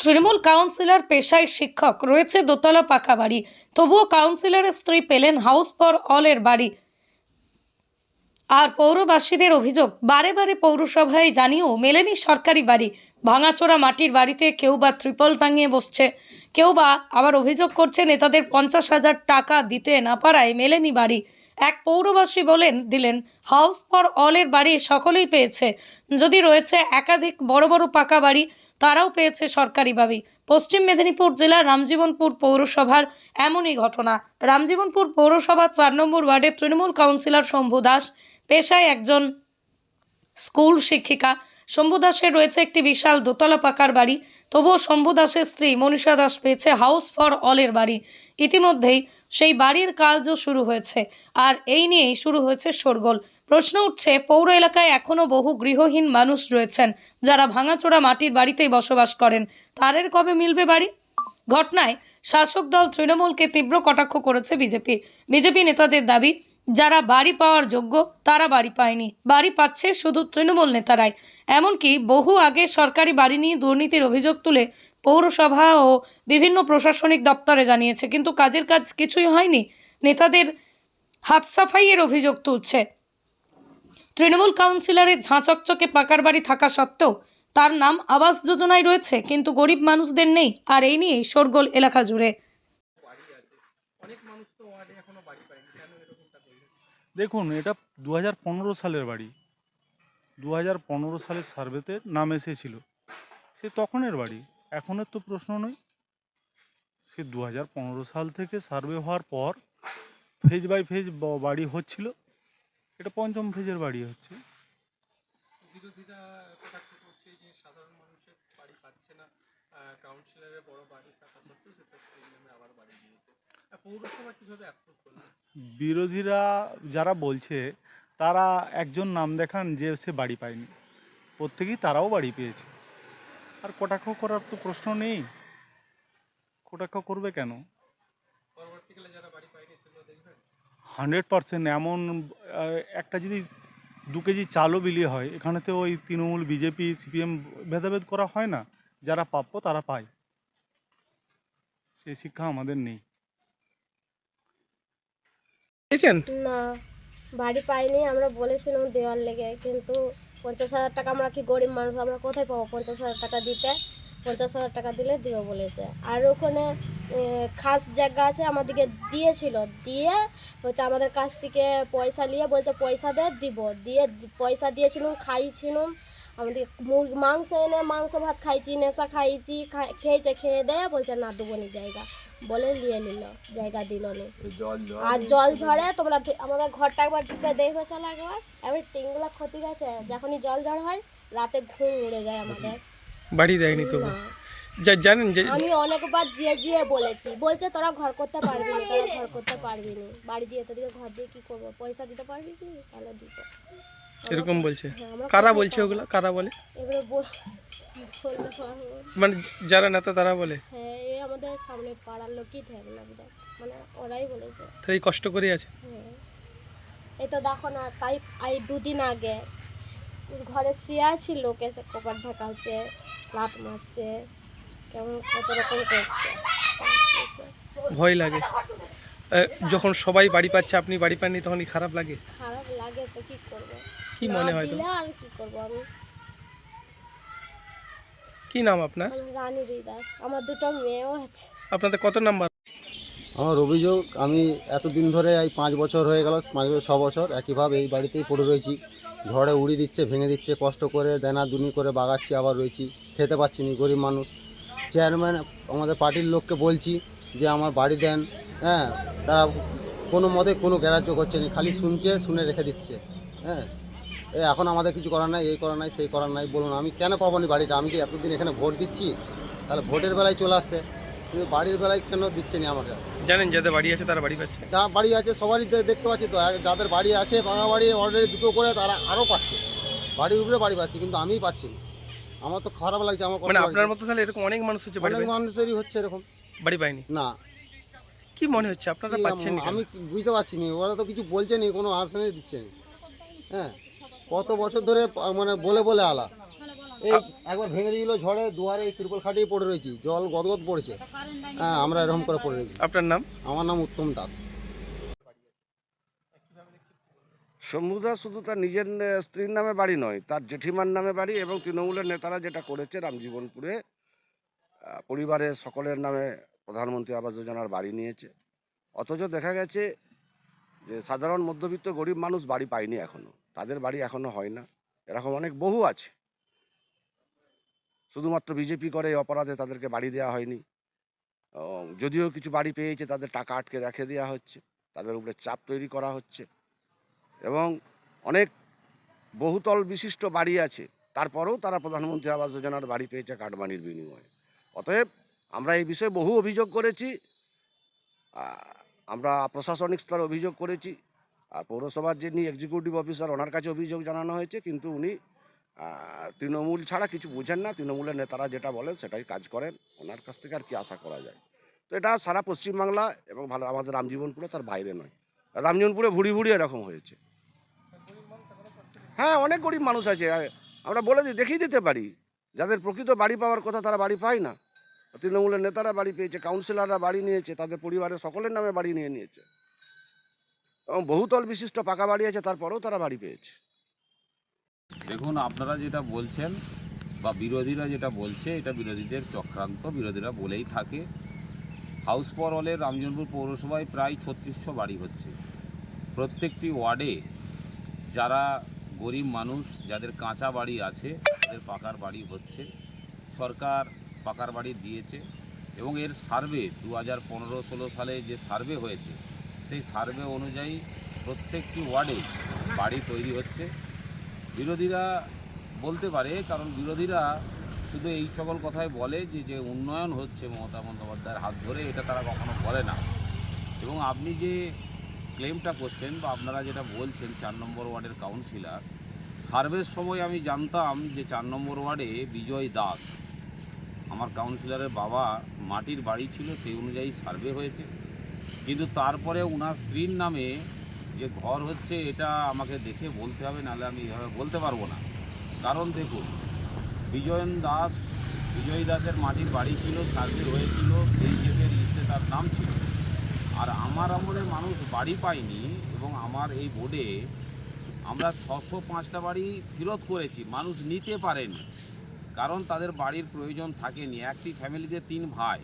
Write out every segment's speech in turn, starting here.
Trinamool councillor পেশায় শিক্ষক, রয়েছে দোতলা পাকা বাড়ি। তবুও কাউন্সিলরের স্ত্রী পেলেন হাউস ফর অলের বাড়ি। আর পৌরবাসীদের অভিযোগ, বারে বারে পৌরসভায় জানিয়েও মেলেনি সরকারি বাড়ি। ভাঙাচোরা মাটির বাড়িতে কেউ বা ত্রিপল টাঙিয়ে বসছে। কেউ বা আবার অভিযোগ করছে, নেতাদের পঞ্চাশ হাজার টাকা দিতে না পারায় মেলেনি বাড়ি। এক পৌরবাসী বলেন, দিলেন, হাউস ফর অলের বাড়ি সকলেই পেয়েছে। যদি রয়েছে একাধিক বড় বড় পাকা বাড়ি তারাও পেয়েছে সরকারি বাড়ি পশ্চিম মেদিনীপুর জেলার রামজীবনপুর পৌরসভার এমনই ঘটনা। রামজীবনপুর পৌরসভার চার নম্বর ওয়ার্ডের তৃণমূল কাউন্সিলর শম্ভু দাস পেশায় একজন স্কুল শিক্ষিকা। শম্ভু দাসের রয়েছে একটি বিশাল দোতলা পাকার বাড়ি। তবুও শম্ভু দাসের স্ত্রী মনীষা দাস পেয়েছে হাউস ফর অলের বাড়ি। ইতিমধ্যেই সেই বাড়ির কাজও শুরু হয়েছে। আর এই নিয়েই শুরু হয়েছে শোরগোল। প্রশ্ন উঠছে, পৌর এলাকায় এখনও বহু গৃহহীন মানুষ রয়েছেন যারা ভাঙাচোরা মাটির বাড়িতেই বসবাস করেন। তাদের কবে মিলবে বাড়ি? ঘটনায় শাসক দল তৃণমূলকে তীব্র কটাক্ষ করেছে বিজেপি। বিজেপি নেতাদের দাবি, যারা বাড়ি পাওয়ার যোগ্য, তারা বাড়ি পায়নি। বাড়ি পাচ্ছে শুধু তৃণমূল নেতারাই। এমনকি বহু আগে সরকারি বাড়ি নিয়ে দুর্নীতির অভিযোগ তুলে পৌরসভা ও বিভিন্ন প্রশাসনিক দপ্তরে জানিয়েছে, কিন্তু কাজের কাজ কিছুই হয়নি। নেতাদের হাত সাফাইয়ের অভিযোগ তুলছে। তৃণমূল কাউন্সিলরের ঝাঁচকচকে পাকার বাড়ি থাকা সত্ত্বেও তার নাম আবাস যোজনায় রয়েছে কিন্তু গরিব মানুষদের নেই আর এই নিয়েই শোরগোল এলাকা জুড়ে। দেখুন এটা দু হাজার পনেরো সালের বাড়ি। দু হাজার পনেরো সালের সার্ভেতে নাম এসেছিল। সে তখনের বাড়ি এখনের তো প্রশ্ন নয়। সে দু হাজার পনেরো সাল থেকে সার্ভে হওয়ার পর ফেজ বাই ফেজ বাড়ি হচ্ছিল। এটা পঞ্চম ফেজের বাড়ি হচ্ছে। বিরোধীরা কটাক্ষ করছে যে সাধারণ মানুষের বাড়ি পাচ্ছে না কাউন্সিলরের বড় বাড়ি থাকা সত্ত্বেও সেটা আবার বাড়ি দিয়েছে। পৌরসভা কীভাবে অ্যাপ্রুভ করল? বিরোধীরা যারা বলছে তারা একজন নাম দেখান যে সে বাড়ি পায়নি। প্রত্যেকেই তারাও বাড়ি পেয়েছে। আর কটাক্ষ করার তো প্রশ্ন নেই। কটাক্ষ করবে কেন? হান্ড্রেড পার্সেন্ট এমন একটা যদি দু কেজি চালও বিলি হয় এখানে তো ওই তৃণমূল বিজেপি সিপিএম ভেদাভেদ করা হয় না। যারা প্রাপ্য তারা পায়। সেই শিক্ষা আমাদের নেই। না বাড়ি পাইনি আমরা বলেছিলাম দেওয়ার লেগে কিন্তু পঞ্চাশ হাজার টাকা আমরা কি গরিব মানুষ আমরা কোথায় পাবো পঞ্চাশ হাজার টাকা দিতে? পঞ্চাশ হাজার টাকা দিলে দিও বলেছে। আর ওখানে খাস জায়গা আছে আমাদেরকে দিয়েছিল। দিয়ে হচ্ছে আমাদের কাছ থেকে পয়সা নিয়ে বলছে পয়সা দে দিব। দিয়ে পয়সা দিয়েছিলাম খাইছিলাম। আমাদের মুরগি মাংস এনে মাংস ভাত খাইছি নেশা খাইছি খাই- খেয়েছে খেয়ে দেয় বলছে না দেবো নি জায়গা। বলে নিয়ে নিল জায়গা দিল নি। আর জল ঝড়ে তোমরা আমাদের ঘরটা একবার ঢুকে দেখবে চলো একবার। এবার টিনগুলো ক্ষতি গেছে যখনই জল ঝড় হয় রাতে ঘুম উড়ে যায় আমাদের। বাড়ি দেয়নি তবু না। যা- জানেন যে আমি অনেকবার জিয়ে জিয়ে বলেছি। বলছে তোরা ঘর করতে পারবি না তোরা ঘর করতে পারবি না। বাড়ি দিয়ে তোদেরকে ঘর দিয়ে কি করব? পয়সা দিতে পারবি কি? তাহলে দিতে এরকম বলছে। হ্যাঁ, কারা বলছে? ওগুলো? কারা বলে? এবারে বল মানে যারা নেতা তারা বলে? হ্যাঁ এই আমাদের সামনে পাড়ার লোকই ঠেকলো। মানে ওরাই বলেছে। তাই কষ্ট করে আছে। হ্যাঁ। এই তো দেখো না তাই এই দুদিন আগে ঘরে শুয়ে আছি লোক এসে কপার ঢাকাচ্ছে লাত মারছে কেমন কত রকম করছে। ভয় লাগে। যখন সবাই বাড়ি পাচ্ছে আপনি বাড়ি পাননি তখন খারাপ লাগে? খারাপ লাগে তো কি করব? কি মনে হয় তো আর কি করব আমি? কি নাম আপনার? আমি রানী রিদাস আমার দুটো মেয়েও আছে। আপনাদের কত নাম্বার? আমার অভিযোগ আমি এতদিন ধরে এই পাঁচ বছর হয়ে গেল পাঁচ বছর ছ বছর একইভাবে এই বাড়িতেই পড়ে রয়েছি। ঝড়ে উড়ি দিচ্ছে, ভেঙে দিচ্ছে, কষ্ট করে দেনা দুনি করে বাগাচ্ছি, আবার রয়েছি। খেতে পাচ্ছি না, গরিব মানুষ। চেয়ারম্যান আমাদের পার্টির লোককে বলছি যে আমার বাড়ি দেন হ্যাঁ? তারা কোনো মতে কোনো গ্রাহ্য করছে না, খালি শুনছে, শুনে রেখে দিচ্ছে হ্যাঁ? এ এখন আমাদের কিছু করার নাই, এই করার নাই, সেই করার নাই, বলুন, আমি কেন পাবো না বাড়িটা? আমি কি এতদিন এখানে ভোট দিচ্ছি, তাহলে ভোটের বেলায় চলে আসছে, কিন্তু বাড়ির বেলায় কেন দিচ্ছে না আমাকে? জানেন যাদের বাড়ি আছে তারা বাড়ি পাচ্ছে? যার বাড়ি আছে সবারই দেখতে পাচ্ছি তো যাদের বাড়ি আছে ভাঙা বাড়ি অলরেডি দুটো করে তারা আরও পাচ্ছে। বাড়ির উপরে বাড়ি পাচ্ছে কিন্তু আমিই পাচ্ছি না। আমার তো খারাপ লাগছে আমার মানে আপনার মতো তাহলে এরকম অনেক মানুষ হচ্ছে অনেক মানুষেরই হচ্ছে এরকম। বাড়ি পায়নি? না। কি মনে হচ্ছে? আপনারা পাচ্ছেন আমি বুঝতে পারছি না ওরা তো কিছু বলছে নি কোনো আশ্বাস দিচ্ছে না। হ্যাঁ কত বছর ধরে মানে বলে বলে আলা। এই একবার ভেঙে দিয়েছিল ঝড়ে দুয়ারে এই ত্রিপল খাটিয়ে পড়ে রয়েছি জল গদগদ পড়েছে। হ্যাঁ আমরা এরকম করে পড়ে রয়েছি। আপনার নাম? আমার নাম উত্তম দাস। শম্ভুদা শুধু তার নিজের স্ত্রীর নামে বাড়ি নয় তার জেঠিমার নামে বাড়ি এবং তৃণমূলের নেতারা যেটা করেছে রামজীবনপুরে পরিবারের সকলের নামে প্রধানমন্ত্রী আবাস যোজনার বাড়ি নিয়েছে। অথচ দেখা গেছে যে সাধারণ মধ্যবিত্ত গরিব মানুষ বাড়ি পায়নি এখনও তাদের বাড়ি এখনও হয় না। এরকম অনেক বহু আছে। শুধুমাত্র বিজেপি করে এই অপরাধে তাদেরকে বাড়ি দেওয়া হয়নি। যদিও কিছু বাড়ি পেয়েছে, তাদের টাকা আটকে রেখে দেওয়া হচ্ছে, তাদের উপরে চাপ তৈরি করা হচ্ছে এবং অনেক বহুতল বিশিষ্ট বাড়ি আছে, তারপরেও তারা প্রধানমন্ত্রী আবাস যোজনার বাড়ি পেয়েছে কাটমানির বিনিময়ে। অতএব আমরা এই বিষয়ে বহু অভিযোগ করেছি আমরা প্রশাসনিক স্তরে অভিযোগ করেছি, আর পৌরসভার যিনি এক্সিকিউটিভ অফিসার ওনার কাছে অভিযোগ জানানো হয়েছে, কিন্তু উনি তৃণমূল ছাড়া কিছু বুঝেন না। তৃণমূলের নেতারা যেটা বলেন, সেটাই কাজ করেন। ওনার কাছ থেকে আর কি আশা করা যায়? তো এটা সারা পশ্চিমবাংলা এবং ভালো, আমাদের রামজীবনপুরে তার বাইরে নয়। রামজীবনপুরে ভুড়ি ভুড়ি এরকম হয়েছে। হ্যাঁ অনেক গরিব মানুষ আছে। আমরা বলে দিই দেখিয়ে দিতে পারি। যাদের প্রকৃত বাড়ি পাওয়ার কথা তারা বাড়ি পায় না। তৃণমূলের নেতারা বাড়ি পেয়েছে, কাউন্সিলররা বাড়ি নিয়েছে, তাদের পরিবারের সকলের নামে বাড়ি নিয়ে নিয়েছে। এবং বহুতল বিশিষ্ট পাকা বাড়ি আছে, তারপরেও তারা বাড়ি পেয়েছে। দেখুন, আপনারা যেটা বলছেন বা বিরোধীরা যেটা বলছে, এটা বিরোধীদের চক্রান্ত, বিরোধীরা বলেই থাকে। হাউস ফর অলের রামজনপুর পৌরসভায় প্রায় ছত্রিশশো বাড়ি হচ্ছে। প্রত্যেকটি ওয়ার্ডে যারা গরিব মানুষ, যাদের কাঁচা বাড়ি আছে, তাদের পাকার বাড়ি হচ্ছে। সরকার পাকার বাড়ি দিয়েছে এবং এর সার্ভে দু হাজার পনেরো ষোলো সালে যে সার্ভে হয়েছে, সেই সার্ভে অনুযায়ী প্রত্যেকটি ওয়ার্ডে বাড়ি তৈরি হচ্ছে। বিরোধীরা বলতে পারে, কারণ বিরোধীরা শুধু এই সকল কথাই বলে যে যে উন্নয়ন হচ্ছে মমতা বন্দ্যোপাধ্যায়ের হাত ধরে, এটা তারা কখনো বলে না। এবং আপনি যে ক্লেমটা করছেন বা আপনারা যেটা বলছেন চার নম্বর ওয়ার্ডের কাউন্সিলর, সার্ভের সময় আমি জানতাম যে চার নম্বর ওয়ার্ডে বিজয় দাস, আমার কাউন্সিলরের বাবা মাটির বাড়ি ছিল, সেই অনুযায়ী সার্ভে হয়েছে। কিন্তু তারপরে ওনার স্ত্রীর নামে যে ঘর হচ্ছে এটা আমাকে দেখে বলতে হবে, নাহলে আমি এভাবে বলতে পারব না। কারণ দেখুন, বিজয়ন দাস, বিজয় দাসের মাটির বাড়ি ছিল, সার্ভে হয়েছিল বিজেপির লিস্টে তার নাম ছিল। আর আমার আমলে মানুষ বাড়ি পায়নি, এবং আমার এই বোর্ডে আমরা ছশো পাঁচটা বাড়ি ফেরত করেছি, মানুষ নিতে পারেনি। কারণ তাদের বাড়ির প্রয়োজন থাকেনি। একটি ফ্যামিলিতে তিন ভাই।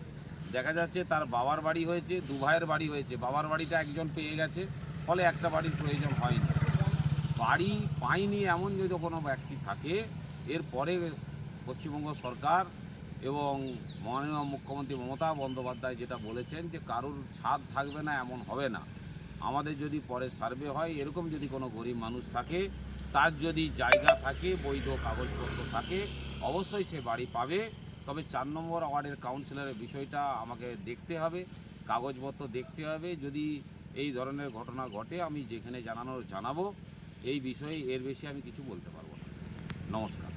দেখা যাচ্ছে তার বাবার বাড়ি হয়েছে, দু ভাইয়ের বাড়ি হয়েছে। বাবার বাড়িটা একজন পেয়ে গেছে। ফলে একটা বাড়ির প্রয়োজন হয়নি। বাড়ি পায়নি এমন যদি কোনো ব্যক্তি থাকে এরপরে পশ্চিমবঙ্গ সরকার এবং মাননীয় মুখ্যমন্ত্রী মমতা বন্দ্যোপাধ্যায় যেটা বলেছেন যে, কারোর ছাদ থাকবে না, এমন হবে না। আমাদের যদি পরে সার্ভে হয়, এরকম যদি কোনো গরিব মানুষ থাকে, তার যদি জায়গা থাকে, বৈধ কাগজপত্র থাকে, অবশ্যই সে বাড়ি পাবে। তবে চার নম্বর ওয়ার্ডের কাউন্সিলরের বিষয়টা আমাকে দেখতে হবে, কাগজপত্র দেখতে হবে। যদি এই ধরনের ঘটনা ঘটে, আমি যেখানে জানানোর জানাব, এই বিষয়ে এর বেশি আমি কিছু বলতে পারব না। নমস্কার।